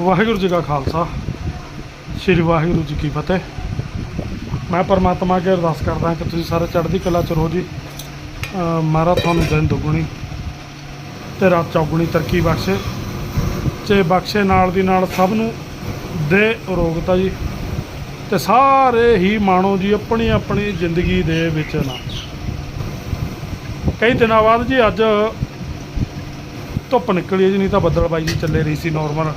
ਵਾਹਿਗੁਰੂ ਜੀ ਕਾ ਖਾਲਸਾ। ਸ੍ਰੀ ਵਾਹਿਗੁਰੂ ਜੀ ਕੀ ਫਤਿਹ। ਮੈਂ ਪਰਮਾਤਮਾ ਅੱਗੇ ਅਰਦਾਸ ਕਰਦਾ ਕਿ ਤੁਸੀਂ ਸਾਰੇ ਚੜ੍ਹਦੀ ਕਲਾ ਚ ਰਹੋ ਜੀ। ਅਹ ਮਹਾਰਾਜ ਤੁਹਾਨੂੰ ਦਿਨ ਦੁੱਗਣੀ ਤੇ ਰਾਤ ਚੌਗੁਣੀ ਤਰੱਕੀ ਬਖਸ਼ੇ। ਤੇ ਬਖਸ਼ੇ ਨਾਲ ਦੀ ਨਾਲ ਸਭ ਨੂੰ ਦੇ ਅਰੋਗਤਾ ਜੀ। ਤੇ ਸਾਰੇ ਹੀ ਮਾਣੋ ਜੀ ਆਪਣੀ ਆਪਣੀ ਜ਼ਿੰਦਗੀ ਦੇ ਵਿੱਚ ਨਾ। ਕਈ ਦਿਨਾਂ ਬਾਅਦ ਜੀ ਅੱਜ ਧੁੱਪ ਨਿਕਲੀ ਜੀ, ਨਹੀਂ ਤਾਂ ਬੱਦਲ ਬਾਈ ਜੀ ਚੱਲੇ ਰਹੀ ਸੀ ਨਾਰਮਲ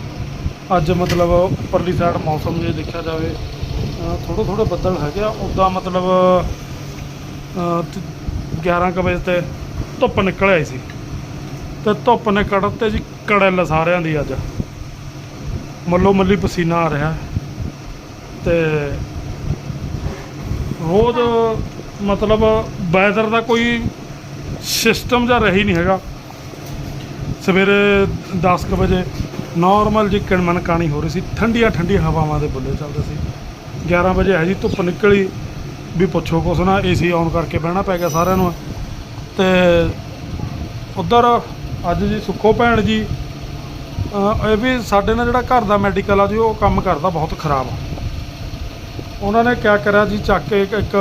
ਅੱਜ ਮਤਲਬ ਉੱਪਰਲੀ ਸਾਈਡ ਮੌਸਮ ਜੇ ਦੇਖਿਆ ਜਾਵੇ ਥੋੜੇ ਥੋੜੇ ਬੱਦਲ ਹੈਗੇ ਆ ਉੱਦਾਂ ਮਤਲਬ ਅਹ, 11 ਕੁ ਵਜੇ ਤੇ ਧੁੱਪ ਨਿਕਲ ਆਈ ਸੀ। ਤੇ ਧੁੱਪ ਨੇ ਕੜਤ ਤੇ ਜੀ ਕੜਲ ਸਾਰਿਆਂ ਦੀ ਅੱਜ। ਮੱਲੋ ਮੱਲੀ ਪਸੀਨਾ ਆ ਰਿਹਾ। ਤੇ ਰੋਜ਼ ਮਤਲਬ ਵੈਦਰ ਦਾ ਕੋਈ ਸਿਸਟਮ ਜਾਂ ਰਹੀ ਨਹੀਂ ਹੈਗਾ। ਸਵੇਰੇ 10 ਕੁ ਵਜੇ ਨਾਰਮਲ ਜੀ ਕਿਣਮਣ ਕਾਣੀ ਹੋ ਰਹੀ ਸੀ। ਠੰਡੀਆਂ ਠੰਡੀਆਂ ਹਵਾਵਾਂ ਦੇ ਬੁੱਲੇ ਚੱਲਦੇ ਸੀ। 11 ਵਜੇ ਹੈ ਜੀ ਧੁੱਪ ਨਿਕਲੀ ਵੀ ਪੁੱਛੋ ਕੁਛ ਨਾ ਏਸੀ ਆਨ ਕਰਕੇ ਬਹਿਣਾ ਪੈ ਗਿਆ ਸਾਰਿਆਂ ਨੂੰ। ਤੇ ਉਧਰ ਅੱਜ ਜੀ ਸੁੱਖੋ ਭੈਣ ਜੀ ਇਹ ਵੀ ਸਾਡੇ ਨਾਲ ਜਿਹੜਾ ਘਰ ਦਾ ਮੈਡੀਕਲ ਆ ਜੀ ਉਹ ਕੰਮ ਕਰਦਾ ਬਹੁਤ ਖਰਾਬ। ਆ ਉਹਨਾਂ ਨੇ ਕਿਆ ਕਰਿਆ ਜੀ ਚੱਕ ਕੇ ਇੱਕ ਇੱਕ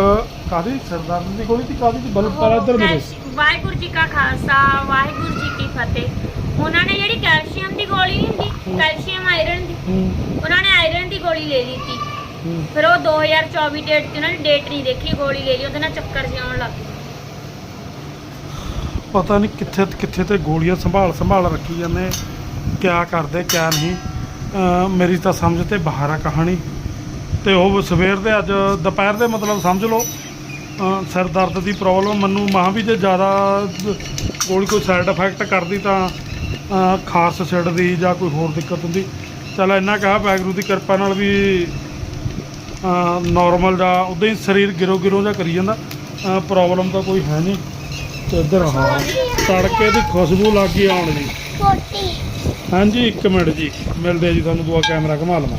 ਕਾਦੀ ਸਰਦਾਰ ਦੀ ਗੋਲੀ ਦੀ ਕਾਦੀ ਦੀ ਬਲਬ ਇੱਧਰ ਕੈਲਸ਼ੀ- ਵਾਹਿਗੁਰੂ ਜੀ ਕਾ ਖਾਲਸਾ ਵਾਹਿਗੁਰੂ ਜੀ ਕੀ ਫਤਿਹ। ਉਹਨਾਂ ਨੇ ਜਿਹੜੀ ਕੈਲਸ਼ੀਅਮ ਦੀ ਗੋਲੀ ਨਹੀਂ ਹੁੰਦੀ ਕੈਲਸ਼ੀਅਮ ਆਇਰਨ ਦੀ। ਹੂੰ, ਉਹਨਾਂ ਨੇ ਆਇਰਨ ਦੀ ਗੋਲੀ ਲੈ ਲਈ ਸੀ। ਹੂੰ। ਫਿਰ ਉਹ 2024 ਡੇਟ ਤੇ ਉਹਨਾਂ ਨੇ ਡੇਟ ਨਹੀਂ ਦੇਖੀ ਗੋਲੀ ਲੈ ਲਈ ਉਹਦੇ ਨਾਲ ਚੱਕਰ ਜਿਹਾ ਆਉਣ ਲੱਗ ਗਿਆ ਪਤਾ ਨਹੀਂ ਕਿੱਥੇ ਕਿੱਥੇ ਤੇ ਗੋਲੀਆਂ ਸੰਭਾਲ ਸੰਭਾਲ ਰੱਖੀ ਜਾਂਦੇ ਕਿਆ ਕਰਦੇ ਕਿਆ ਨਹੀਂ। ਅਹ ਮੇਰੀ ਤਾਂ ਸਮਝ ਤੇ ਬਾਹਰ ਆ ਕਹਾਣੀ। ਤੇ ਉਹ ਸਵੇਰ ਦੇ ਅੱਜ ਦੁਪਹਿਰ ਦੇ ਮਤਲਬ ਸਮਝ ਲਓ। ਅਹ ਸਿਰ ਦਰਦ ਦੀ ਪ੍ਰੋਬਲਮ ਮੈਨੂੰ ਮਾਂ ਵੀ ਜੇ ਜ਼ਿਆਦਾ ਗੋਲੀ ਕੋਈ ਸਾਈਡ ਇਫੈਕਟ ਕਰਦੀ ਤਾਂ ਖਾਸ ਛਿੜਦੀ ਜਾਂ ਕੋਈ ਹੋਰ ਦਿੱਕਤ ਹੁੰਦੀ। ਚਲ ਇੰਨਾ ਕਹਾ ਵਾਹਿਗੁਰੂ ਦੀ ਕਿਰਪਾ ਨਾਲ ਵੀ ਨਾਰਮਲ ਦਾ ਉਦਾਂ ਹੀ ਸਰੀਰ ਗਿਰੋ ਗਿਰੋ ਜਿਹਾ ਕਰੀ ਜਾਂਦਾ। ਪ੍ਰੋਬਲਮ ਤਾਂ ਕੋਈ ਹੈ ਨਹੀਂ। ਤੇ ਇੱਧਰ ਹਾਂ ਤੜਕੇ ਦੀ ਖੁਸ਼ਬੂ ਲੱਗ ਗਈ ਆਉਣ ਦੀ। ਹਾਂਜੀ ਇੱਕ ਮਿੰਟ ਜੀ। ਮਿਲਦੇ ਜੀ ਤੁਹਾਨੂੰ ਦੁਆ ਕੈਮਰਾ ਘੁਮਾ ਲਵਾਂ।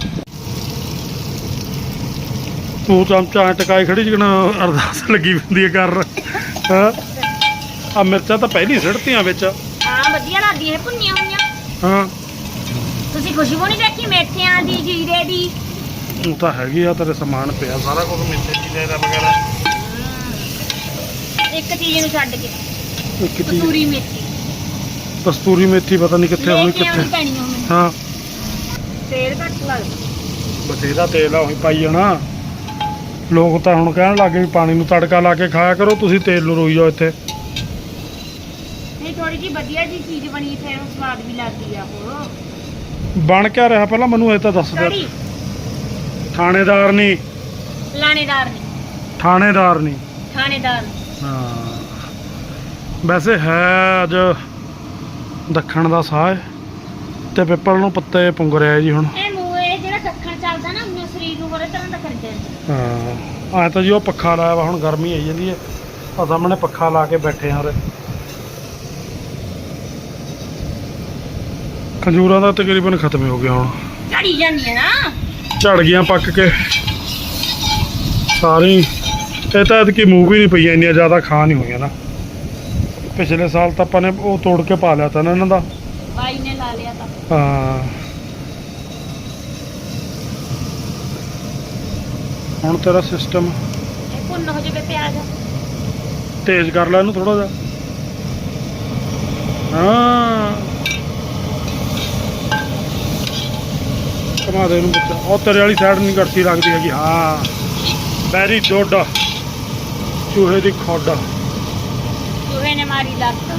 ਤੂੰ ਚਮਚਾ ਟਕਾਈ ਖੜੀ ਜਿਕਣ ਅਰਦਾਸ ਲੱਗੀ ਹੁੰਦੀ ਹੈ ਕਰ। ਹਾਂ? ਆ ਮਿਰਚਾਂ ਤਾਂ ਪਹਿਲੀ ਸਿੜਤੀਆਂ ਵਿੱਚ। ਹਾਂ ਵਧੀਆ ਲੱਗਦੀ ਹੈ ਭੁੰਨੀਆਂ ਹੋਈਆਂ। ਹਾਂ। ਤੁਸੀਂ ਖੁਸ਼ਬੂ ਨਹੀਂ ਦੇਖੀ ਮੇਥਿਆਂ ਦੀ ਜੀਰੇ ਦੀ? ਉਹ ਤਾਂ ਹੈਗੀ ਆ ਤੇਰੇ ਸਮਾਨ ਪਿਆ ਸਾਰਾ ਕੁਝ ਮਿੱਠੇ ਜੀ ਦਾ ਵਗੈਰਾ। ਇੱਕ ਚੀਜ਼ ਨੂੰ ਛੱਡ ਕੇ। ਇੱਕ ਚੀਜ਼। ਕਸੂਰੀ ਮੇਥੀ। ਕਸਤੂਰੀ ਮੇਥੀ ਪਤਾ ਨਹੀਂ ਕਿੱਥੇ ਹੋਣੀ ਲੈ ਕੇ ਆਉਣੀ ਕਿੱਥੇ ਪੈਣੀ ਉਹ ਮੈਨੂੰ ਹਾਂ। ਤੇਲ ਘੱਟ ਲੱਗਦਾ ਬਥੇਰਾ ਤੇਲ ਆ ਉਹੀ ਪਾਈ ਜਾਣਾ। ਲੋਕ ਤਾਂ ਹੁਣ ਕਹਿਣ ਲੱਗੇ ਵੀ ਪਾਣੀ ਨੂੰ ਤੜਕਾ ਲਾ ਕੇ ਖਾਇਆ ਕਰੋ ਤੁਸੀਂ ਤੇਲ ਨੂੰ ਰੋਈ ਜਾਓ ਇੱਥੇ। ਜੀ ਵਧੀਆ ਜੀ ਚੀਜ਼ ਬਣੀ ਫਿਰ ਉਹ ਸਵਾਦ ਵੀ ਲੱਗਦੀ ਆ ਉਹ ਬਣ ਕਿਆ ਰਿਹਾ ਪਹਿਲਾਂ? ਮੈਨੂੰ ਇਹ ਤਾਂ ਦੱਸ ਦੇ ਕੜੀ। ਥਾਣੇਦਾਰ ਨਹੀਂ ਲਾਣੇਦਾਰ ਨਹੀਂ ਥਾਣੇਦਾਰ ਨਹੀਂ ਥਾਣੇਦਾਰ। ਨੀ। ਹਾਂ। ਵੈਸੇ ਹੈ ਅੱਜ ਦੱਖਣ ਦਾ ਸਾਹ ਹੈ ਤੇ ਪਿੱਪਲ ਨੂੰ ਪੱਤੇ ਪੁੰਗ ਰਿਹਾ ਜੀ ਹੁਣ। ਇਹ ਮੂੰਹ ਇਹ ਜਿਹੜਾ ਦੱਖਣ ਚੱਲਦਾ ਨਾ ਉਹਨੇ ਸਰੀਰ ਨੂੰ ਬੜੇ ਤਰ੍ਹਾਂ ਦਾ ਕਰ ਦਿੰਦਾ ਹਾਂ। ਆ ਤਾਂ ਜੀ ਉਹ ਪੱਖਾ ਲਾਇਆ ਵਾ ਹੁਣ ਗਰਮੀ ਆਈ ਜਾਂਦੀ ਹੈ। ਆ ਸਾਹਮਣੇ ਪੱਖਾ ਲਾ ਕੇ ਬੈਠੇ ਹਾਂ ਉਰੇ। ਖਜੂਰਾਂ ਦਾ ਤਕਰੀਬਨ ਖਤਮ ਹੀ ਹੋ ਗਿਆ ਹੁਣ। ਝੜੀ ਜਾਂਦੀ ਹੈ ਨਾ। ਝੜ ਗਈਆਂ ਪੱਕ ਕੇ। ਸਾਰੀ। ਇਹ ਤਾਂ ਐਤਕੀ ਮੂੰਹ ਵੀ ਨਹੀਂ ਪਈਆਂ ਇੰਨੀਆਂ ਜ਼ਿਆਦਾ ਖਾ ਨਹੀਂ ਹੋਈਆਂ ਨਾ। ਪਿਛਲੇ ਸਾਲ ਤਾਂ ਆਪਾਂ ਨੇ ਉਹ ਤੋੜ ਕੇ ਪਾ ਲਿਆ ਤਾਂ ਨਾ ਇਹਨਾਂ ਦਾ। ਬਾਈ ਨੇ ਲਾ ਲਿਆ ਤਾਂ। ਹਾਂ। ਹੁਣ ਤੇਰਾ ਸਿਸਟਮ ਇਹ ਭੁੰਨ ਹੋ ਜਾਵੇ ਪਿਆਜ਼। ਤੇਜ਼ ਕਰ ਲੈ ਇਹਨੂੰ ਥੋੜਾ ਜਿਹਾ। ਹਾਂ। ਕਮਾ ਦੇ ਇਹਨੂੰ ਬੱਚਾ ਉਹ ਤੇਰੇ ਵਾਲੀ ਸਾਈਡ ਨਹੀਂ ਗੜਤੀ ਲੱਗਦੀ ਹੈਗੀ। ਹਾਂ। Very good. ਚੂਹੇ ਦੀ ਖੋਡ। ਚੂਹੇ ਨੇ ਮਾਰੀ ਲੱਤ।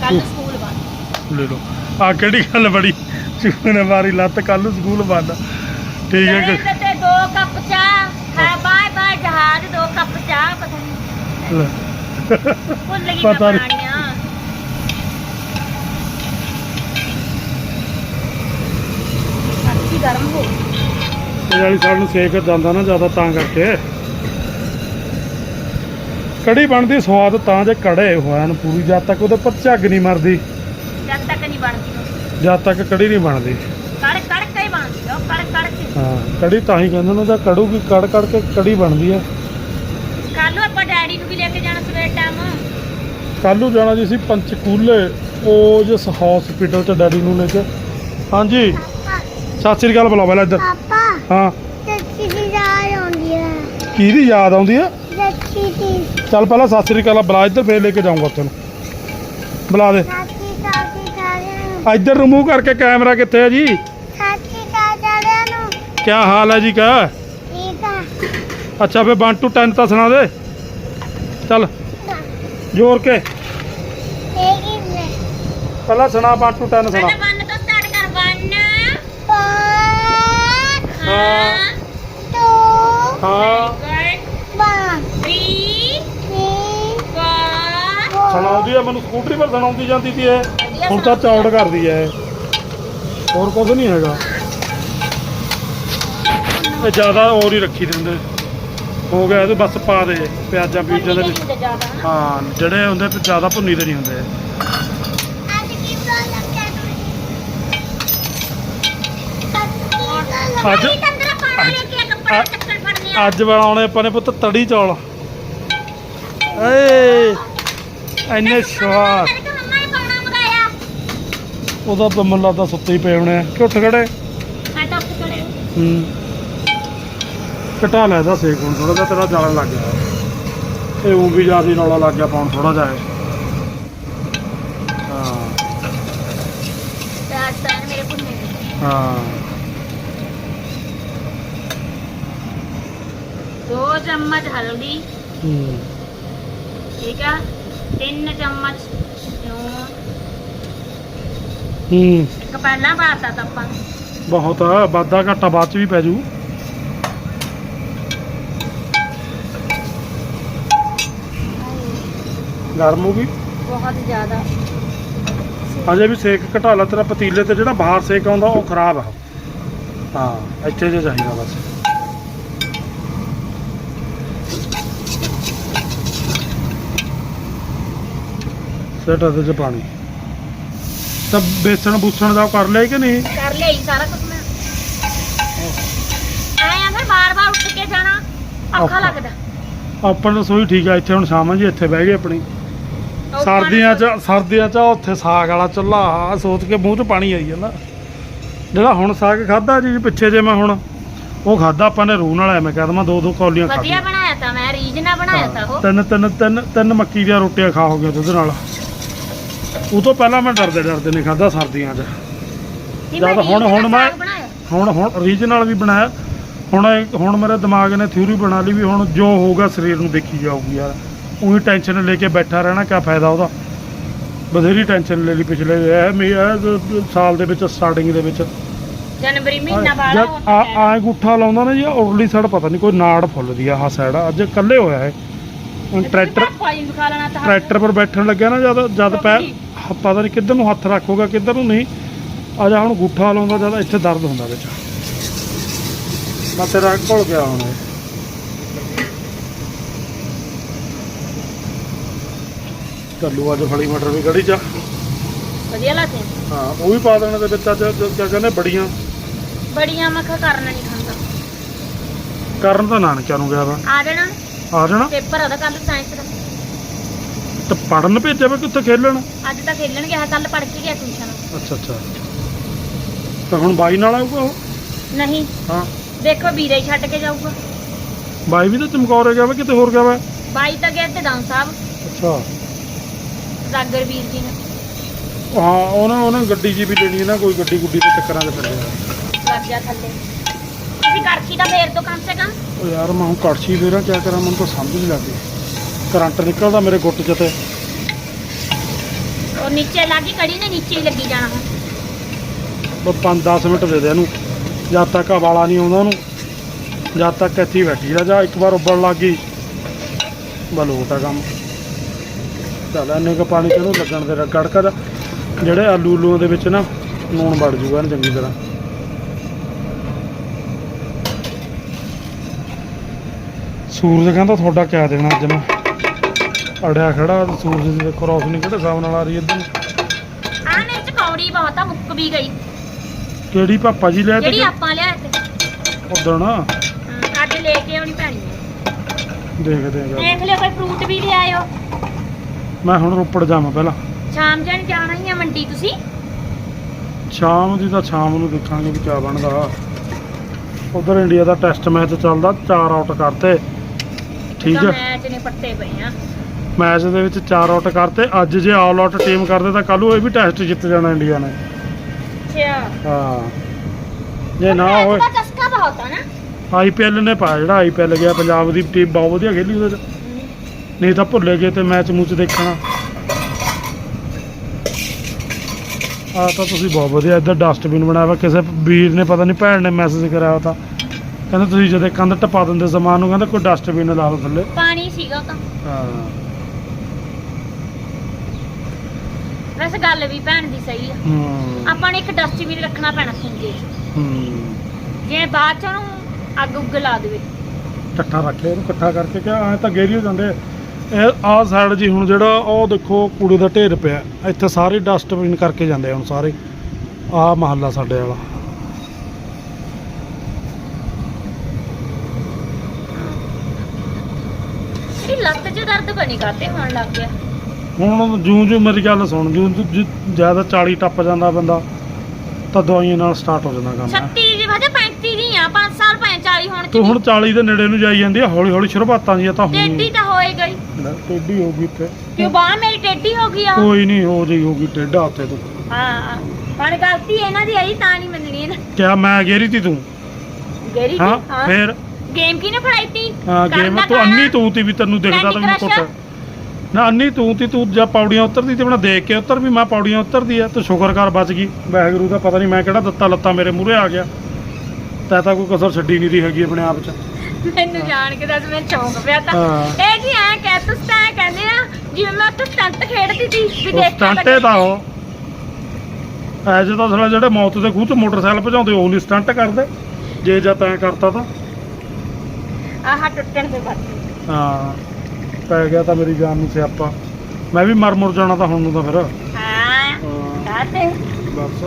ਕੱਲ ਸਕੂਲ ਬੰਦ। ਲੈ ਲਓ। ਆ ਕਿਹੜੀ ਗੱਲ ਬੜੀ। ਚੂਹੇ ਨੇ ਮਾਰੀ ਲੱਤ ਕੱਲ ਨੂੰ ਸਕੂਲ ਬੰਦ। ਠੀਕ ਹੈ ਕਿ ਦੋ ਕੱਪ ਚਾਹ। ਹੈ ਬਾਏ ਬਾਏ ਜਹਾਜ਼ ਦੋ ਕੱਪ ਚਾਹ ਪਤਾ ਨਹੀਂ ਲੈ, ਭੁੱਲ ਗਈ ਪਤਾ ਮੈਂ ਨੀ। ਬਣਾਉਣੀਆਂ ਅੱਛੀ ਗਰਮ ਹੋ ਗਈ। ਇਹ ਵਾਲੀ ਸਾਈਡ ਨੂੰ ਸੇਕ ਜਾਂਦਾ ਨਾ ਜ਼ਿਆਦਾ ਤਾਂ ਕਰਕੇ। ਕੜੀ ਬਣਦੀ ਸਵਾਦ ਤਾਂ ਜੇ ਕੜੇ ਹੋਇਆ ਨੂੰ ਪੂਰੀ ਜਦ ਤੱਕ ਉਹਦੇ ਪਰ ਝੱਗ ਨਹੀਂ ਮਰਦੀ। ਜਦ ਤੱਕ ਨਹੀਂ ਬਣਦੀ ਜਦ ਤੱਕ ਕੜੀ ਨਹੀਂ ਬਣਦੀ। ਕੜ ਕੜ ਕੇ ਬਣਦੀ ਉਹ ਕੜ ਕੜ ਕੇ ਹਾਂ ਕੜੀ ਤਾਂ ਹੀ ਕਹਿੰਦੇ ਨੇ ਜਾਂ ਕੜੂਗੀ ਕੜ ਕੜ ਕੇ ਕੜੀ ਬਣਦੀ ਹੈ ਕੱਲ ਨੂੰ ਆਪਾਂ ਡੈਡੀ ਨੂੰ ਵੀ ਲੈ ਕੇ ਜਾਣਾ ਸਵੇਰ ਟਾਈਮ ਕੱਲ ਨੂੰ ਜਾਣਾ ਜੀ ਸੀ ਪੰਚਕੂਲੇ ਉਹ ਜਿਸ ਹਸਪੀਟਲ ਚ ਡੈਡੀ ਨੂੰ ਲੈ ਕੇ। ਹਾਂਜੀ। ਸਤਿ ਸ੍ਰੀ ਅਕਾਲ ਬੁਲਾ ਪਹਿਲਾਂ ਇੱਧਰ। ਪਾਪਾ ਹਾਂ। ਸੱਚੀ ਦੀ ਯਾਦ ਆਉਂਦੀ ਹੈ। ਕਿਹਦੀ ਯਾਦ ਆਉਂਦੀ ਆ ਸੱਚੀ ਦੀ। ਚੱਲ ਪਹਿਲਾਂ ਸਤਿ ਸ੍ਰੀ ਅਕਾਲ ਬੁਲਾ ਇੱਧਰ ਫੇਰ ਲੈ ਕੇ ਜਾਊਂਗਾ ਤੈਨੂੰ ਬੁਲਾ ਦੇ। ਸਾਰਿਆਂ ਨੂੰ ਇੱਧਰ ਨੂੰ ਮੂੰਹ ਕਰਕੇ ਕੈਮਰਾ ਕਿੱਥੇ ਹੈ ਜੀ? ਸੱਚੀ ਸਾਰਿਆਂ ਨੂੰ। ਕੀ ਹਾਲ ਹੈ ਜੀ ਕਾ? ਠੀਕ ਆ ਅੱਛਾ ਫੇ 1 ਟੂ 10 ਤਾਂ ਸੁਣਾ ਦੇ। ਚੱਲ ਜ਼ੋਰ ਕੇ। ਇਹ ਕੀ ਨੇ ਪਹਿਲਾਂ ਸੁਣਾ 1 ਟੂ 10 ਸੁਣਾ ਪਹਿਲਾਂ ਵਨ ਤੋਂ ਸਟਾਰਟ ਕਰ ਵਨ ਪਾਣ ਹਾਂ ਟੂ ਹਾਂ ਗੁੱਡ ਵਨ 3 ਥ੍ਰੀ 4 ਸੁਣਾਉਂਦੀ ਆ ਮੈਨੂੰ ਸਕੂਟਰੀ ਪਰ ਸੁਣਾਉਂਦੀ ਜਾਂਦੀ ਤੀ ਇਹ। ਹੁਣ ਤਾਂ ਚੌੜ ਕਰਦੀ ਐ ਇਹ। ਹੋਰ ਕੁਝ ਨਹੀਂ ਹੈਗਾ। ਇਹ ਜ਼ਿਆਦਾ ਹੋਰ ਹੀ ਰੱਖੀ ਦਿੰਦੇ। ਹੋ ਗਿਆ ਤੇ ਬਸ ਪਾ ਦੇ ਪਿਆਜ਼ਾਂ ਪੀਜ਼ਾਂ ਦੇ ਵਿੱਚ। ਹਾਂ ਜਿਹੜੇ ਹੁੰਦੇ ਤੇ ਜ਼ਿਆਦਾ ਭੁੰਨੀ ਦੇ ਨਹੀਂ ਹੁੰਦੇ ਅੱਜ ਕੀ ਬਣਾ ਲੱਗਿਆ ਤੂੰ ਅੱਜ- ਤੰਦਰਾ ਪਾਣਾ ਲੈ ਕੇ ਕੱਪੜਾ ਅੱਜ- ਚੱਕਰ ਫੜ ਲਿਆ ਅੱਜ ਬਣਾਉਣੇ ਆਪਾਂ ਨੇ ਪੁੱਤ ਤੜੀ ਚੌਲ। ਏ ਇੰਨੇ ਸਵਾਦ ਤੋਂ ਮੰਮਾ ਨੇ ਉਹਦਾ ਤਾਂ ਮੈਨੂੰ ਲੱਗਦਾ ਸੁੱਤੇ ਹੀ ਪਏ ਹੋਣੇ ਆ। ਕਿ ਉੱਠ ਖੜੇ? ਤਾਂ ਹੂੰ। ਘਟਾ ਲੈ ਇਹਦਾ ਸੇਕ ਹੁਣ ਥੋੜਾ ਜਿਹਾ ਤੇਰਾ ਜਲਣ ਲੱਗ ਗਿਆ। ਇਹ ਉਹ ਵੀ ਜ਼ਿਆਦਾ ਰੌਲਾ ਲੱਗ ਗਿਆ ਪਾਉਣ ਥੋੜਾ ਜਿਹਾ ਇਹ। ਹਾਂ। ਤਾਂ ਮੇਰੇ ਭੁੰਨੇ ਨੇ। ਹਾਂ ਦੋ ਚਮਚ ਹਲਦੀ। ਹੂੰ। ਠੀਕ ਆ? ਤਿੰਨ ਚਮਚ ਲੂਣ ਹੂੰ। ਇੱਕ ਪਹਿਲਾਂ ਪਾਤਾ ਤਾਂ ਆਪਾਂ। ਬਹੁਤ ਆ ਵਾਧਾ ਘਾਟਾ ਬਾਅਦ ਚ ਵੀ ਪੈ ਜੂ। ਗਰਮ ਹੋ ਗਈ? ਬਹੁਤ ਜ਼ਿਆਦਾ। ਅਜੇ ਵੀ ਸੇਕ ਘਟਾ ਲਾ ਤੇਰਾ ਪਤੀਲੇ ਤੇ ਜਿਹੜਾ ਬਾਹਰ ਸੇਕ ਆਉਂਦਾ ਉਹ ਖਰਾਬ ਆ। ਹਾਂ ਇੱਥੇ ਜੇ ਚਾਹੀਦਾ ਬਸ। ਸੇਟ ਇਹਦੇ ਚ ਪਾਣੀ। ਤਾਂ ਬੇਸਣ ਬੂਸਣ ਦਾ ਕਰ ਲਿਆ ਕਿ ਨਹੀਂ? ਕਰ ਲਿਆ ਜੀ ਸਾਰਾ ਕੁਝ ਮੈਂ। ਆਇਆ ਫਿਰ ਬਾਰ-ਬਾਰ ਉੱਠ ਕੇ ਜਾਣਾ ਔਖਾ ਔਖਾ। ਲੱਗਦਾ। ਆਪਾਂ ਨੂੰ ਰਸੋਈ ਠੀਕ ਆ ਇੱਥੇ ਹੁਣ ਸ਼ਾਮਾਂ ਜੀ ਇੱਥੇ ਬਹਿ ਗਏ ਆਪਣੀ। ਸਰਦੀਆਂ ਚ ਸਰਦੀਆਂ ਚ ਉੱਥੇ ਸਾਗ ਵਾਲਾ ਚੁੱਲ੍ਹਾ ਆ ਸੋਚ ਕੇ ਮੂੰਹ 'ਚ ਪਾਣੀ ਆਈ ਜਾਂਦਾ। ਜਿਹੜਾ ਹੁਣ ਸਾਗ ਖਾਦਾ ਜੀ ਪਿੱਛੇ ਜੇ ਮੈਂ ਹੁਣ ਉਹ ਖਾਦਾ ਆਪਾਂ ਨੇ ਰੂਹ ਨਾਲ ਐਵੇਂ ਕਹਿ ਦਵਾਂ ਦੋ ਦੋ ਕੌਲੀਆਂ ਵਧੀਆ ਖਾਧੀਆਂ। ਬਣਾਇਆ ਤਾਂ ਮੈਂ ਰੀਜ ਨਾਲ ਬਣਾਇਆ ਤਾਂ ਉਹ। ਤਿੰਨ ਤਿੰਨ ਤਿੰਨ ਤਿੰਨ ਮੱਕੀ ਦੀਆਂ ਰੋਟੀਆਂ ਖਾ ਹੋ ਗਈਆਂ ਦੁੱਧ ਨਾਲ। ਉਹ ਤੋਂ ਪਹਿਲਾਂ ਮੈਂ ਡਰਦੇ ਡਰਦੇ ਨਹੀਂ ਖਾਦਾ ਸਰਦੀਆਂ 'ਚ। ਜਦ ਹੁਣ- ਹੁਣ ਮੈਂ-। ਹੁਣ ਹੁਣ ਰੀਜ ਨਾਲ ਵੀ ਬਣਾਇਆ। ਹੁਣ ਇਹ- ਹੁਣ ਮੇਰੇ ਦਿਮਾਗ ਨੇ ਥਿਊਰੀ ਬਣਾ ਲਈ ਵੀ ਹੁਣ ਜੋ ਹੋਊਗਾ ਸਰੀਰ ਨੂੰ ਦੇਖੀ ਜਾਊਗੀ ਯਾਰ। ਉਹੀ ਟੈਨਸ਼ਨ ਲੈ ਕੇ ਬੈਠਾ ਰਹਿਣਾ ਕਿਆ ਫਾਇਦਾ ਉਹਦਾ। ਬਥੇਰੀ ਟੈਨਸ਼ਨ ਲੈ ਲਈ ਪਿਛਲੇ ਇਹ ਮੇ ਇਹ ਸਾਲ ਦੇ ਵਿੱਚ ਸਟਾਰਟਿੰਗ ਦੇ ਵਿੱਚ। ਜਨਵਰੀ ਮਹੀਨਾ ਬਾਅਦ ਜਦ ਆ ਆ ਗੁੱਠਾ ਲਾਉਂਦਾ ਨਾ ਜੀ ਉਰਲੀ ਸਾਈਡ ਪਤਾ ਨਹੀਂ ਕੋਈ ਨਾੜ ਫੁੱਲਦੀ ਆ ਆਹ ਸਾਈਡ ਅੱਜ ਕੱਲੇ ਹੋਇਆ ਹੈ ਹੁਣ ਟਰੈਕਟਰ ਪਾਈ ਖਾ ਲੈਣਾ ਤਾਂ ਟਰੈਕਟਰ ਪਰ ਬੈਠਣ ਲੱਗਿਆ ਨਾ ਜਦ ਜਦ ਪੈ ਪਤਾ ਨਹੀਂ ਕਿੱਧਰ ਨੂੰ ਹੱਥ ਰੱਖੋਗਾ ਕਿੱਧਰ ਨੂੰ ਨਹੀਂ। ਆ ਜਾ ਹੁਣ ਗੁੱਠਾ ਲਾਉਂਦਾ ਜਦ ਇੱਥੇ ਦਰਦ ਹੁੰਦਾ ਵਿੱਚ। ਮੈਂ ਤੇਰਾ ਘੁਲ ਗਿਆ ਹੁਣ। ਕੱਲੂ ਅੱਜ ਫੜੀ ਮਟਰ ਵੀ ਕੜੀ ਚ। ਵਧੀਆ ਲੱਗਦੇ ਹਾਂ ਉਹ ਵੀ ਪਾ ਦੇਣੇ ਦੇ ਵਿੱਚ ਅੱਜ ਕਿਆ ਕਹਿੰਦੇ ਬੜੀਆਂ। ਬੜੀਆਂ ਮੈਂ ਕਿਹਾ ਕਰਨਾ ਨਹੀਂ ਖਾਂਦਾ। ਕਰਨ ਤਾਂ ਨਾਨਕਿਆਂ ਨੂੰ ਗਿਆ ਵਾ। ਆ ਜਾਣਾ। ਆ ਜਾਣਾ। ਪੇਪਰ ਉਹਦਾ ਕੱਲ ਸਾਇੰਸ ਦਾ। ਤੇ ਪੜਨ ਭੇਜਿਆ ਵਾ ਕਿੱਥੇ ਖੇਲਣ? ਅੱਜ ਤਾਂ ਖੇਲਣ ਗਿਆ ਕੱਲ ਪੜ੍ਹ ਕੇ ਗਿਆ ਟਿਊਸ਼ਨ। ਅੱਛਾ ਅੱਛਾ। ਤਾਂ ਹੁਣ ਬਾਈ ਨਾਲ ਆਊਗਾ ਉਹ? ਨਹੀਂ। ਹਾਂ। ਦੇਖੋ ਵੀਰੇ ਹੀ ਛੱਡ ਕੇ ਜਾਊਗਾ। ਬਾਈ ਵੀ ਤਾਂ ਚਮਕੌਰੇ ਗਿਆ ਵਾ ਕਿਤੇ ਹੋਰ ਗਿਆ ਵਾ? ਬਾਈ ਤਾਂ ਗਿਆ ਤੇ ਦਾਨ ਸਾਹਿਬ। ਅੱਛਾ। ਰਾਗਰ ਵੀਰ ਜੀ ਨੇ। ਹਾਂ ਉਹਨਾਂ ਉਹਨਾਂ ਗੱਡੀ ਜੀ ਵੀ ਲੈਣੀ ਹੈ ਨਾ ਕੋਈ ਗੱਡੀ ਗੁੱਡੀ ਦੇ ਚੱਕਰਾਂ 'ਚ ਫਿਰਦੇ ਆ ਲੱਗ ਜਾ ਥੱਲੇ। ਤੁਸੀਂ ਕਰਖੀ ਦਾ ਫੇਰ ਤੋਂ ਕਮ ਸੇ ਕਮ। ਉਹ ਯਾਰ ਮੈਂ ਹੁਣ ਕੜਛੀ ਫੇਰਾਂ ਕਿਆ ਕਰਾਂ ਮੈਨੂੰ ਤਾਂ ਸਮਝ ਨਹੀਂ ਲੱਗਦੀ। ਕਰੰਟ ਨਿਕਲਦਾ ਮੇਰੇ ਗੁੱਟ 'ਚ ਤੇ। ਉਹ ਨੀਚੇ ਲੱਗੀ ਕੜੀ ਨੇ ਨੀਚੇ ਹੀ ਲੱਗੀ ਜਾਣਾ ਹੁਣ। ਬਸ 5-10 ਮਿੰਟ ਦੇ ਦੇ ਇਹਨੂੰ। ਜਦ ਤੱਕ ਵਾਲਾ ਨਹੀਂ ਆਉਂਦਾ ਉਹਨੂੰ ਜਦ ਤੱਕ ਇੱਥੇ ਹੀ ਬੈਠੀ ਰਹਿ ਜਾ ਇੱਕ ਵਾਰ ਉੱਬਲ ਲੱਗ ਗਈ। ਬਲੋਟ ਕੰਮ। ਚੱਲ ਇੰਨੇ ਕੁ ਪਾਣੀ ਕਿਹਨੂੰ ਲੱਗਣ ਦੇ ਗੜਕਾ ਦਾ ਜਿਹੜੇ ਆਲੂ ਆਲੂਆਂ ਦੇ ਵਿੱਚ ਨਾ ਲੂਣ ਵੜ ਜੂਗਾ ਨਾ ਚੰਗੀ ਤਰ੍ਹਾਂ। ਸੂਰਜ ਕਹਿੰਦਾ ਤੁਹਾਡਾ ਕਿਆ ਦੇਣਾ ਅੱਜ ਮੈਂ? ਅੜਿਆ ਖੜਾ ਸੂਰਜ ਦੀ ਦੇਖੋ ਰੌਸ਼ਨੀ ਕਿਹੜੇ ਹਿਸਾਬ ਨਾਲ ਆ ਰਹੀ ਇੱਧਰ। ਆ ਮੇਰੇ ਚ ਕੌੜੀ ਬਹੁਤ ਆ ਮੁੱਕ ਵੀ ਗਈ। ਕਿਹੜੀ ਪਾਪਾ ਜੀ ਲੈ ਜਿਹੜੀ ਤੇ ਆਪਾਂ ਲਿਆ ਤੇ। ਉਦਣ। ਅੱਜ ਲੈ ਕੇ ਆਉਣੀ ਪੈਣੀ ਹੈ ਦੇਖਦੇ ਆਂ ਦੇਖ ਲਿਓ ਕੋਈ ਫਰੂਟ ਵੀ ਲਿਆਇਓ। ਮੈਂ ਹੁਣ ਰੋਪੜ ਜਾਵਾਂ ਪਹਿਲਾਂ। ਸ਼ਾਮ ਜਣ ਜਾਣਾ ਹੀ ਆ ਮੰਡੀ ਤੁਸੀਂ? ਸ਼ਾਮ ਦੀ ਤਾਂ ਸ਼ਾਮ ਨੂੰ ਦੇਖਾਂਗੇ ਵੀ ਕਿਆ ਬਣਦਾ। ਉਧਰ ਇੰਡੀਆ ਦਾ ਟੈਸਟ ਮੈਚ ਚੱਲਦਾ ਚਾਰ ਆਊਟ ਕਰਤੇ। ਠੀਕ ਹੈ ਮੈਚ ਨੇ ਪੱਟੇ ਪਏ ਆ। ਮੈਚ ਦੇ ਵਿੱਚ ਚਾਰ ਆਊਟ ਕਰਤੇ। ਅੱਜ ਜੇ ਆਲ ਆਊਟ ਟੀਮ ਕਰਦੇ ਤਾਂ ਕੱਲ ਨੂੰ ਇਹ ਵੀ ਟੈਸਟ ਜਿੱਤ ਜਾਣਾ ਇੰਡੀਆ ਨੇ। ਅੱਛਾ। ਹਾਂ। ਜੇ ਨਾ ਹੋਏ ਦਾ ਚਸਕਾ ਬਹੁਤ ਆ ਨਾ। ਆਈਪੀਐਲ ਨੇ ਪਾਇਆ ਜਿਹੜਾ ਆਈਪੀਐਲ ਗਿਆ ਪੰਜਾਬ ਦੀ ਟੀਮ ਬਹੁਤ ਵਧੀਆ ਖੇਲੀ ਉਹਦੇ 'ਚ। ਨਹੀਂ ਤਾਂ ਭੁੱਲੇ ਗਏ ਤੇ ਮੈਚ ਮੂਚ ਦੇਖਣਾ। ਆ ਤਾਂ ਤੁਸੀਂ ਬਹੁਤ ਵਧੀਆ ਇੱਧਰ ਡਸਟਬਿਨ ਬਣਾਇਆ ਵਾ। ਕਿਸੇ ਵੀਰ ਨੇ ਪਤਾ ਨਹੀਂ ਭੈਣ ਨੇ ਮੈਸੇਜ ਕਰਾਇਆ ਤਾਂ। ਕਹਿੰਦਾ ਤੁਸੀਂ ਜਦੋਂ ਕੰਧ ਟਪਾ ਦਿੰਦੇ ਸਮਾਨ ਨੂੰ ਕਹਿੰਦਾ ਕੋਈ ਡਸਟਬਿਨ ਲਾ ਲਓ ਥੱਲੇ। ਪਾਣੀ ਸੀਗਾ ਉਹ ਤਾਂ। ਹਾਂ। ਵੈਸੇ ਗੱਲ ਵੀ ਭੈਣ ਦੀ ਸਹੀ ਆ। ਹੂੰ। ਆਪਾਂ ਨੇ ਇੱਕ ਡਸਟਬਿਨ ਰੱਖਣਾ ਪੈਣਾ ਸੁਣਗੇ ਹੂੰ। ਜਿਵੇਂ ਬਾਅਦ ਚ ਉਹਨੂੰ ਅੱਗ ਉੱਗ ਲਾ ਦੇਵੇ। ਇਕੱਠਾ ਰੱਖਿਆ ਇਹਨੂੰ ਇਕੱਠਾ ਕਰਕੇ ਕਿ ਐ ਤਾਂ ਗੇਰੀ ਹੋ ਜਾਂਦੇ। ਇਹ ਆਹ ਸਾਈਡ ਜੀ ਹੁਣ ਜਿਹੜਾ ਉਹ ਦੇਖੋ ਕੂੜੇ ਦਾ ਢੇਰ ਪਿਆ। ਇੱਥੇ ਸਾਰੇ ਡਸਟਬਿਨ ਕਰਕੇ ਜਾਂਦੇ ਆ ਹੁਣ ਸਾਰੇ। ਆਹ ਮਹੱਲਾ ਸਾਡੇ ਵਾਲਾ। ਇਹ ਲੱਤ 'ਚ ਦਰਦ ਬਣੀ ਕਰਤੇ ਹੋਣ ਲੱਗ ਗਿਆ। ਹੁਣ ਜੂੰ ਜੂੰ ਮੇਰੀ ਗੱਲ ਸੁਣ ਜੂੰ ਜ਼ਿਆਦਾ 40 ਟੱਪ ਜਾਂਦਾ ਬੰਦਾ ਤਾਂ ਦਵਾਈਆਂ ਨਾਲ ਸਟਾਰਟ ਹੋ ਜਾਂਦਾ ਕੰਮ 36 ਦੀ ਵਜ੍ਹਾ 35 ਦੀ ਆ 5 ਸਾਲ ਭਾਵੇਂ 40 ਹੋਣ ਤੂੰ ਹੁਣ 40 ਦੇ ਨੇੜੇ ਨੂੰ ਜਾਈ ਜਾਂਦੀ ਆ ਹੌਲੀ ਹੌਲੀ ਸ਼ੁਰੂਆਤਾਂ ਦੀਆਂ ਤਾਂ ਹੁਣ ਟੇਢੀ ਤਾਂ ਹੋਏ ਗਈ। ਟੇਢੀ ਹੋ ਗਈ ਇੱਥੇ। ਕਿਉਂ ਬਾਹ ਮੇਰੀ ਟੇਢੀ ਹੋ ਗਈ ਆ। ਕੋਈ ਨਹੀਂ ਹੋ ਜਾਈ ਹੋਗੀ ਟੇਢਾ ਉੱਥੇ ਤੂੰ। ਹਾਂ ਪਰ ਗਲਤੀ ਇਹਨਾਂ ਦੀ ਆਈ ਤਾਂ ਨਹੀਂ ਮੰਨਣੀ ਇਹਨਾਂ ਕਿਆ ਮੈਂ ਗੇਰੀ ਤੀ ਤੂੰ? ਗੇਰੀ ਹਾਂ ਫੇਰ? ਗੇਮ ਕਿਨੇ ਫੜਾਈ ਤੀ? ਹਾਂ ਗੇਮ ਤੂੰ? ਅੰਨੀ ਤੂੰ ਤੀ ਵੀ ਤੈਨੂੰ ਦਿਖਦਾ ਤਾਂ ਮੈਨੂੰ ਕੁੱਟ ਨਾ ਅੰਨੀ ਤੂੰ ਤੀ ਤੂੰ ਜਾਂ ਪੌੜੀਆਂ ਉਤਰਦੀ ਤੇ ਬਣਾ ਦੇਖ ਕੇ ਉਤਰ ਵੀ ਮੈਂ ਪੌੜੀਆਂ ਉਤਰਦੀ ਆ ਤੂੰ ਸ਼ੁਕਰ ਕਰ ਬਚ ਗਈ। ਵਾਹਿਗੁਰੂ ਦਾ ਪਤਾ ਨਹੀਂ ਮੈਂ ਕਿਹੜਾ ਦਿੱਤਾ ਲੱਤਾਂ ਮੇਰੇ ਮੂਹਰੇ ਆ ਗਿਆ। ਤੈ ਤਾਂ ਕੋਈ ਕਸਰ ਛੱਡੀ ਨਹੀਂ ਰਹੀ ਹੈਗੀ ਆਪਣੇ ਆਪ 'ਚ। ਮੈਨੂੰ ਜਾਣ ਕੇ ਦੱਸ ਮੈਂ ਚੌਂਕ ਪਿਆ ਤਾਂ। ਹਾਂ। ਇਹ ਕੀ ਐ ਕਹਿ ਤੁਸੀਂ ਤਾਂ ਐਂ ਕਹਿੰਦੇ ਆ ਜਿਵੇਂ ਮੈਂ ਉੱਥੇ ਸਟੰਟ ਖੇਡਦੀ ਸੀ ਵੀ ਉਹ ਦੇਖਿਆ ਸਟੰਟੇ ਤਾਂ ਉਹ। ਐਜ ਤਾਂ ਸਾਲਾ ਜਿਹੜੇ ਮੌਤ ਦੇ ਖੂਹ 'ਚ ਮੋਟਰਸਾਈਕਲ ਭਜਾਉਂਦੇ ਉਹ ਨਹੀਂ ਸਟੰਟ ਕਰਦੇ। ਜੇ ਜਾਂ ਤੈਂ ਕਰਤਾ ਤਾਂ। ਆਹ ਟੁੱਟਣ ਦੇ ਬਾਅਦ। ਹਾਂ। ਪੈ ਗਿਆ ਤਾਂ ਮੇਰੀ ਜਾਨ ਨੂੰ ਸਿਆਪਾ। ਮੈਂ ਵੀ ਮਰ ਮੁਰ ਜਾਣਾ ਤਾਂ ਹੁਣ ਨੂੰ ਤਾਂ ਫਿਰ। ਹਾਂ ਹਾਂ। ਕਾਤੇ ਬਸ।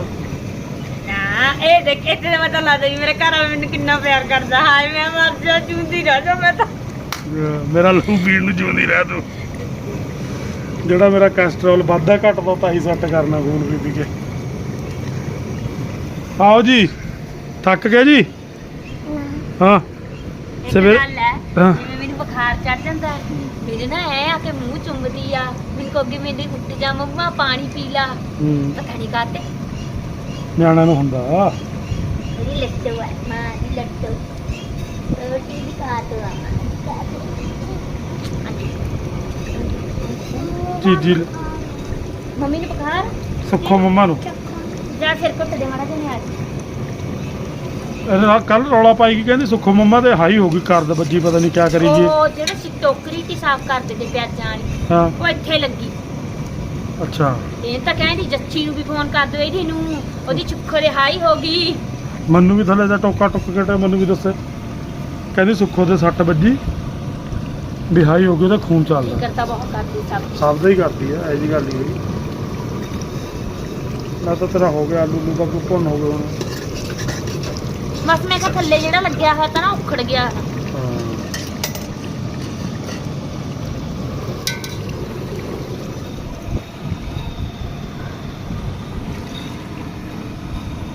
ਨਾ ਇਹ ਦੇਖ ਇੱਥੇ ਤਾਂ ਪਤਾ ਲੱਗਦਾ ਵੀ ਮੇਰੇ ਘਰ ਵਾਲਾ ਮੈਨੂੰ ਕਿੰਨਾ ਪਿਆਰ ਕਰਦਾ। ਹਾਏ ਮੈਂ ਮਰ ਜਾ ਚੁੰਦੀ ਰਹਿ ਜਾ ਮੈਂ ਤਾਂ। ਅਹ ਮੇਰਾ ਲਹੂ ਪੀਣ ਨੂੰ ਜਿਉਂਦੀ ਰਹਿ ਤੂੰ। ਜਿਹੜਾ ਮੇਰਾ ਕੋਲੇਸਟ੍ਰੋਲ ਵੱਧਦਾ ਘਟਦਾ ਤਾਂ ਹੀ ਸੈੱਟ ਕਰਨਾ ਖੂਨ ਪੀ ਪੀ ਕੇ। ਆਓ ਜੀ ਥੱਕ ਗਏ ਜੀ? ਹਾਂ। ਸਵੇਰੇ- ਹੈ ਹਾਂ। ਜਿਵੇਂ ਮੈਨੂੰ ਬੁਖਾਰ ਚੜ ਜਾਂਦਾ ਹੈ, ਮੇਰੇ ਨਾ ਐ ਆ ਕੇ ਮੂੰਹ ਚੁੰਗਦੀ ਆ। ਮੈਨੂੰ ਕਹੋਗੇ ਮੇਰੇ ਉੱਤੇ ਜਾ ਮੰਮਾ ਪਾਣੀ ਪੀ ਲਾ। ਹੂੰ। ਪਤਾ ਨਹੀਂ ਕਾਤੇ ਨਿਆਣਿਆਂ ਨੂੰ ਹੁੰਦਾ। ਮੇਰੀ ਲੱਟੂ ਹੈ ਮਾਂ ਦੀ ਲੱਟੂ ਰੋਟੀ ਦੀ ਕਾਤੋ ਆ। ਮਾਂ ਦੀ ਕਾਤੋ ਚੀਜੀ ਮੰਮੀ ਨੂੰ ਬੁਖਾਰ ਸੁੱਖੋ ਮੰਮਾ ਨੂੰ। ਜਾ ਸਿਰ ਘੁੱਟ ਦੇ ਮਾੜਾ ਜਿਹਾ ਇਹਦਾ ਕੱਲ ਰੌਲਾ ਪਾਈ ਕੀ ਕਹਿੰਦੀ ਸੁੱਖੋ ਮੰਮਾ ਤੇ ਹਾਈ ਹੋ ਗਈ ਕਰਦ ਵੱਜੀ ਪਤਾ ਨਹੀਂ ਕਿਆ ਕਰੀ ਜੀ। ਉਹ ਜਿਹੜੇ ਸੀ ਟੋਕਰੀ ਤੀ ਸਾਫ਼ ਕਰਦੇ ਤੇ ਪਿਆਜ਼ਾਂ ਵਾਲੀ ਹਾਂ। ਉਹ ਇੱਥੇ ਲੱਗੀ। ਅੱਛਾ। ਇਹ ਤਾਂ ਕਹਿੰਦੀ ਜੱਚੀ ਨੂੰ ਵੀ ਫੋਨ ਕਰ ਦਿਓ ਇਹਦੀ ਨੂੰ ਉਹਦੀ ਚੁੱਕੋ ਦੇ ਹਾਈ ਹੋ ਗਈ। ਮੈਨੂੰ ਵੀ ਥੱਲੇ ਦਾ ਟੋਕਾ ਟੁੱਕ ਕੇ ਤੇ ਮੈਨੂੰ ਵੀ ਦੱਸੇ। ਕਹਿੰਦੀ ਸੁੱਖੋ ਦੇ ਸੱਟ ਵੱਜੀ ਵੀ ਹਾਈ ਹੋ ਗਈ ਉਹਦਾ ਖੂਨ ਚੱਲਦਾ ਫਿਕਰ ਤਾਂ ਬਹੁਤ ਕਰਦੀ ਸਭ ਸਭ ਦਾ ਹੀ ਕਰਦੀ ਹੈ ਐ ਜੀ ਗੱਲ ਨਹੀਂ ਤਾਂ ਤੇਰਾ ਹੋ ਗਿਆ ਆਲੂ ਨੂੰ ਦਾ ਕੋਈ ਭੁੰਨ ਹੋ ਗਿਆ ਹੁਣ। ਬਸ ਮੈਂ ਕਿਹਾ ਥੱਲੇ ਜਿਹੜਾ ਲੱਗਿਆ ਹੋਇਆ ਤਾਂ ਨਾ ਉਖੜ ਗਿਆ। ਹਾਂ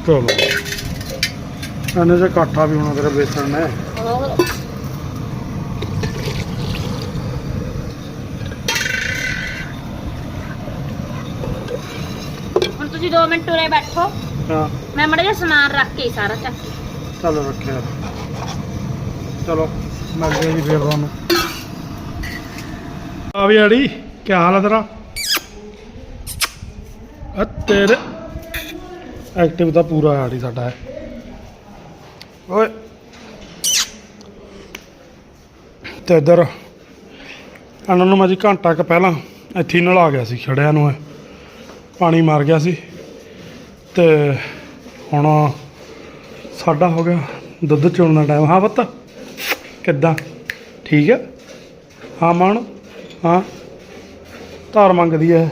ਚਲੋ। ਇਹਨੇ ਜੇ ਇਕੱਠਾ ਵੀ ਹੋਣਾ ਤੇਰਾ ਵੇਚਣ ਨੇ। ਹੋਰ ਹੁਣ ਤੁਸੀਂ 2 ਮਿੰਟ ਉਰੇ ਬੈਠੋ। ਹਾਂ। ਮੈਂ ਮੜਾ ਜਿਹਾ ਸਮਾਨ ਰੱਖ ਕੇ ਸਾਰਾ ਚੱਕ ਕੇ। ਚੱਲ ਰੱਖਿਆ। ਚਲੋ ਮਿਲਦੇ ਹਾਂ ਜੀ ਫੇਰ ਤੁਹਾਨੂੰ। ਆ ਵੀ ਆੜੀ ਕੀ ਹਾਲ ਹੈ ਤੇਰਾ? ਆ ਤੇਰੇ ਐਕਟਿਵ ਤਾਂ ਪੂਰਾ ਆੜੀ ਸਾਡਾ ਹੈ ਓਏ। ਤੇ ਇੱਧਰ, ਇਹਨਾਂ ਨੂੰ ਮੈਂ ਜੀ ਘੰਟਾ ਕੁ ਪਹਿਲਾਂ ਇੱਥੇ ਹੀ ਨਲਾ ਗਿਆ ਸੀ, ਖੜਿਆਂ ਨੂੰ ਪਾਣੀ ਮਾਰ ਗਿਆ ਸੀ। ਤੇ ਹੁਣ ਸਾਡਾ ਹੋ ਗਿਆ ਦੁੱਧ ਚੋਣ ਦਾ ਟਾਈਮ ਹਾਂ ਪੁੱਤ ਕਿੱਦਾਂ? ਠੀਕ ਹੈ? ਹਾਂ ਮਨ ਹਾਂ? ਧਾਰ ਮੰਗਦੀ ਹੈ।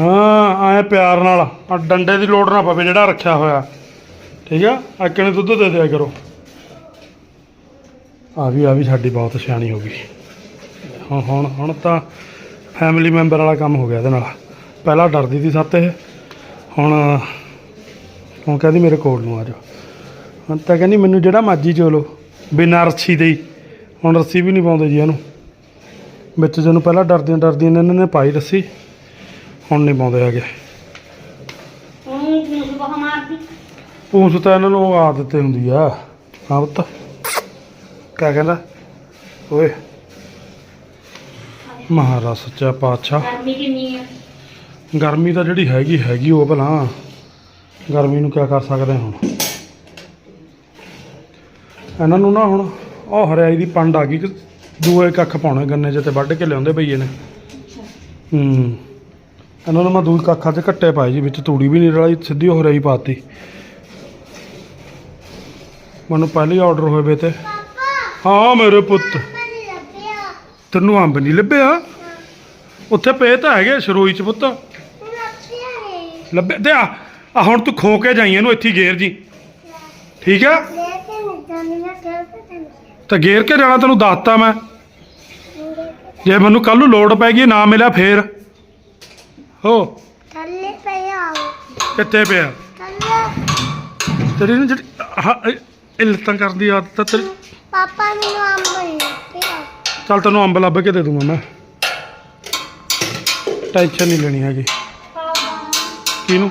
ਹਾਂ ਆਏ ਪਿਆਰ ਨਾਲ। ਆ ਡੰਡੇ ਦੀ ਲੋੜ ਨਾ ਪਵੇ ਜਿਹੜਾ ਰੱਖਿਆ ਹੋਇਆ। ਠੀਕ ਆ ਆਕਣੇ ਦੁੱਧ ਦੇ ਦਿਆ ਕਰੋ? ਆ ਵੀ ਆ ਵੀ ਸਾਡੀ ਬਹੁਤ ਸਿਆਣੀ ਹੋ ਗਈ। ਹੁਣ ਹੁਣ ਹੁਣ ਤਾਂ ਫੈਮਿਲੀ ਮੈਂਬਰ ਵਾਲਾ ਕੰਮ ਹੋ ਗਿਆ ਇਹਦੇ ਨਾਲ। ਪਹਿਲਾਂ ਡਰਦੀ ਸੀ ਸੱਤ ਇਹ। ਹੁਣ ਹੁਣ ਕਹਿੰਦੀ ਮੇਰੇ ਕੋਲ ਨੂੰ ਆ ਜਾ ਹੁਣ ਤਾਂ ਕਹਿੰਦੀ ਮੈਨੂੰ ਜਿਹੜਾ ਮਰਜ਼ੀ ਚੋਲੋ ਬਿਨਾਂ ਰੱਸੀ ਦੇ ਹੀ। ਹੁਣ ਰੱਸੀ ਵੀ ਨਹੀਂ ਪਾਉਂਦੇ ਜੀ ਇਹਨੂੰ। ਵਿੱਚ ਜਿਹਨੂੰ ਪਹਿਲਾਂ ਡਰਦੀਆਂ ਡਰਦੀਆਂ ਨੇ ਇਹਨਾਂ ਨੇ ਪਾਈ ਰੱਸੀ ਹੁਣ ਨਹੀਂ ਪਾਉਂਦੇ ਹੈਗੇ। ਪੂੰਛ ਤਾਂ ਇਹਨਾਂ ਨੂੰ ਆਦਤ ਹੁੰਦੀ ਆ। ਕਿਆ ਕਹਿੰਦਾ? ਓਏ। ਮਹਾਰਾਜ ਸੱਚਾ ਪਾਤਸ਼ਾਹ। ਗਰਮੀ ਕਿੰਨੀ ਆ? ਗਰਮੀ ਤਾਂ ਜਿਹੜੀ ਹੈਗੀ ਹੈਗੀ ਉਹ ਭਲਾ। ਗਰਮੀ ਨੂੰ ਕਿਆ ਕਰ ਸਕਦੇ ਹੁਣ? ਇਹਨਾਂ ਨੂੰ ਨਾ ਹੁਣ ਉਹ ਹਰਿਆਈ ਦੀ ਪੰਡ ਆ ਗਈ ਕਿ ਦੂਏ ਕੱਖ ਪਾਉਣੇ ਗੰਨੇ 'ਚ ਤੇ ਵੱਢ ਕੇ ਲਿਆਉਂਦੇ ਬਈਏ ਨੇ। ਹੂੰ। ਇਹਨਾਂ ਨੂੰ ਮੈਂ ਦੂਈ ਕੱਖਾਂ 'ਚ ਘੱਟੇ ਪਾਏ ਜੀ ਵਿੱਚ ਤੂੜੀ ਵੀ ਨਹੀਂ ਰਲਾਈ ਸਿੱਧੀ ਉਹ ਹਰਿਆਈ ਪਾਤੀ। ਮੈਨੂੰ ਪਹਿਲੇ ਆਰਡਰ ਹੋਏ ਵੇ ਤੇ ਹਾਂ ਮੇਰੇ ਪੁੱਤ। ਤੈਨੂੰ ਅੰਬ ਨਹੀਂ ਲੱਭਿਆ? ਉੱਥੇ ਪਏ ਤਾਂ ਹੈਗੇ ਸ਼ਰੋਈ 'ਚ ਪੁੱਤ। ਲੱਭੇ ਤੇ ਆ ਆ ਹੁਣ ਤੂੰ ਖੋ ਕੇ ਜਾਈ ਇਹਨੂੰ ਇੱਥੇ ਹੀ ਗੇਰ ਜੀ। ਠੀਕ ਆ? ਤਾਂ ਗੇਰ ਕੇ ਜਾਣਾ ਤੈਨੂੰ ਦੱਸਤਾ ਮੈਂ। ਜੇ ਮੈਨੂੰ ਕੱਲ ਨੂੰ ਲੋੜ ਪੈ ਗਈ ਨਾ ਮਿਲਿਆ ਫੇਰ। ਹੋ। ਥੱਲੇ ਪਿਆ ਕਿੱਥੇ ਪਿਆ? ਤੇਰੀ ਨਾ ਜਿਹੜੀ, ਆਹ, ਇਹ- ਇਹ ਲੱਤਾਂ ਕਰਦੀ ਆਦਤ ਤੇਰੀ। ਪਾਪਾ ਮੈਨੂੰ ਅੰਬ ਲੱਭਿਆ ਚੱਲ ਤੈਨੂੰ ਅੰਬ ਲੱਭ ਕੇ ਦੇ ਦੂੰਗਾ ਮੈਂ। ਟੈਨਸ਼ਨ ਨਹੀਂ ਲੈਣੀ ਹੈਗੀ। ਕਿਹਨੂੰ?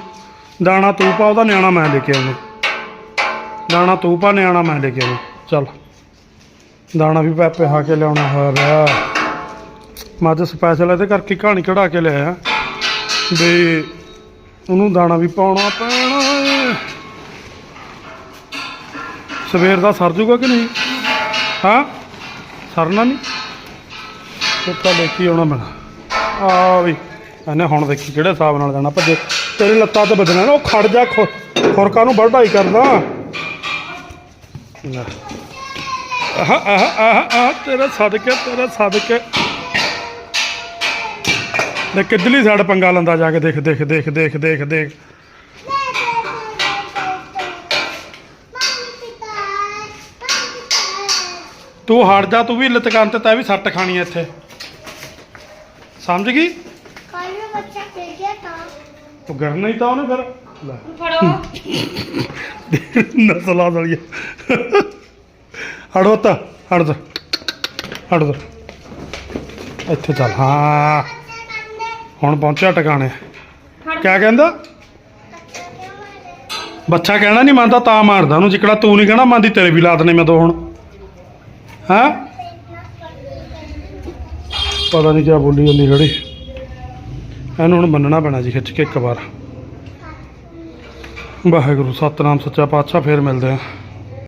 ਦਾਣਾ ਤੂੰ ਪਾ, ਉਹਦਾ ਨਿਆਣਾ ਮੈਂ ਲੈ ਕੇ ਆਉਣਾ ਦਾਣਾ ਤੂੰ ਪਾ, ਨਿਆਣਾ ਮੈਂ ਲੈ ਕੇ ਆਉਣਾ ਚੱਲ। ਦਾਣਾ ਵੀ ਪੈ, ਪਿਹਾ ਕੇ ਲਿਆਉਣਾ ਹੋਇਆ ਰਿਹਾ ਮੈਂ ਸਪੈਸ਼ਲ ਇਹਦੇ ਕਰਕੇ ਕਹਾਣੀ ਕਢਾ ਕੇ ਲਿਆਇਆ। ਵੀ ਉਹਨੂੰ ਦਾਣਾ ਵੀ ਪਾਉਣਾ ਪੈਣਾ ਸਵੇਰ ਦਾ ਸਰ ਜੂਗਾ ਕਿ ਨਹੀਂ? ਹਾਂ? ਸਰਨਾ ਨਹੀਂ? ਕੁੱਤਾ ਲੈ ਕੇ ਆਉਣਾ ਮੈਂ। ਆ ਵੀ, ਇਹਨੇ ਹੁਣ ਦੇਖੀ ਕਿਹੜੇ ਹਿਸਾਬ ਨਾਲ ਜਾਣਾ। ਭੱਜੇ, ਤੇਰੀ ਲੱਤਾਂ ਤੇ ਵੱਜਣਾ ਨਾ, ਉਹ ਖੜ ਜਾ ਖੁ- ਨੂੰ ਵਢਾਈ ਕਰਦਾ। ਆਹ ਆਹ ਆਹ ਆਹ, ਤੇਰੇ ਸਦਕੇ ਤੇਰੇ ਸਦਕੇ। ਦੇ ਕਿੱਧਲੀ ਸਾਈਡ ਪੰਗਾ ਲੰਦਾ ਜਾ ਕੇ, ਦੇਖ ਦੇਖ ਦੇਖ ਦੇਖ ਦੇਖ ਦੇਖ। ਤੂੰ ਹਟ ਜਾ ਤੂੰ ਵੀ ਲਤਕਾਨ ਤੇ ਤੈ ਵੀ ਸੱਟ ਖਾਣੀ ਐ ਇੱਥੇ। ਸਮਝ ਗਈ? ਕੱਲ ਨੂੰ ਬੱਚਾ ਖੇਡ ਗਿਆ ਤਾਂ। ਉਹ ਕਰਨਾ ਹੀ ਤਾਂ ਉਹਨੇ ਫਿਰ। ਲੈ। ਫੜੋ। ਨਸਲਾ ਦਲੀਆ ਹੜੋ ਤਾ ਹੜ ਜਾ। ਹੜ ਜਾ। ਇੱਥੇ ਚੱਲ ਹਾਂ। ਹੁਣ ਪਹੁੰਚਿਆ ਟਿਕਾਣੇ। ਕਿਆ ਕਹਿੰਦਾ? ਬੱਚਾ ਕਹਿਣਾ ਨਹੀਂ ਮੰਨਦਾ ਤਾਂ ਮਾਰਦਾ ਉਹਨੂੰ ਜਿਕੜਾ ਤੂੰ ਨਹੀਂ ਕਹਿਣਾ ਮੰਨਦੀ ਤੇਰੇ ਵੀ ਲਾਦ ਨੇ ਮੈਂ ਦੋ ਹੁਣ। ਹਾਂ? ਪਤਾ ਨਹੀਂ ਕਿਆ ਬੋਲੀ ਜਾਂਦੀ ਖੜੀ ਇਹਨੂੰ ਹੁਣ ਮੰਨਣਾ ਪੈਣਾ ਜੀ ਖਿੱਚ ਕੇ ਇੱਕ ਵਾਰ। ਵਾਹਿਗੁਰੂ, ਸਤਨਾਮ ਸੱਚਾ ਪਾਤਸ਼ਾਹ, ਫੇਰ ਮਿਲਦੇ ਆ